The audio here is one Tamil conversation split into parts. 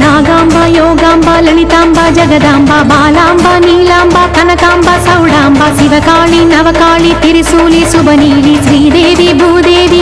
నాగాంబ యోగాంబ లలితాంబ జగదాంబ బాలాంబ నీలాంబ కనకాంబ సౌడాంబ శివకాళి నవకాళి తిరుసూలి సుబనీలి శ్రీదేవి భూదేవి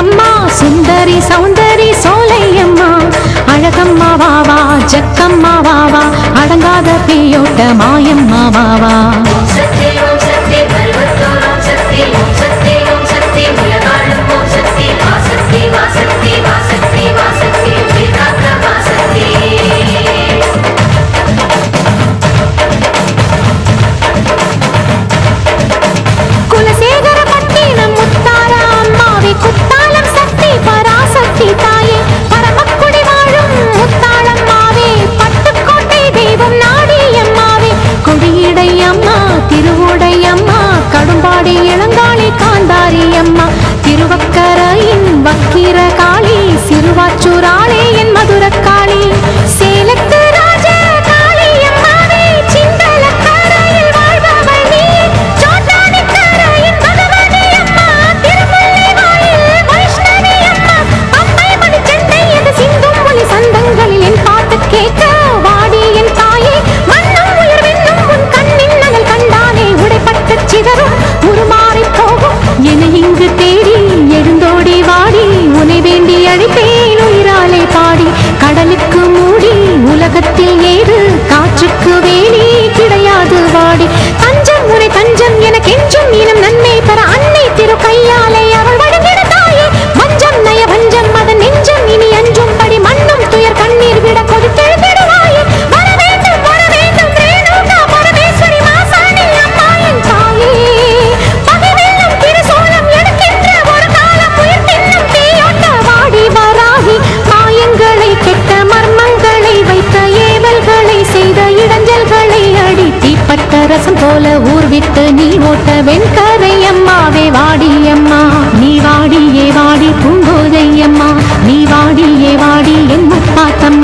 அம்மா சுந்தரி சௌந்தரி சோலையம்மா. அழகம்மா வாவா ஜக்கம்மா வாவா அடங்காத பேயோட்ட மாயம்மா வாவா கெஞ்சும் நீனம் நன் போல ஊர் விட்டு நீ ஓட்ட வெண்கரை அம்மாவே வாடியம்மா. நீ வாடியே வாடி பூங்கோதை அம்மா நீ வாடியே வாடி என் முப்பாத்தம்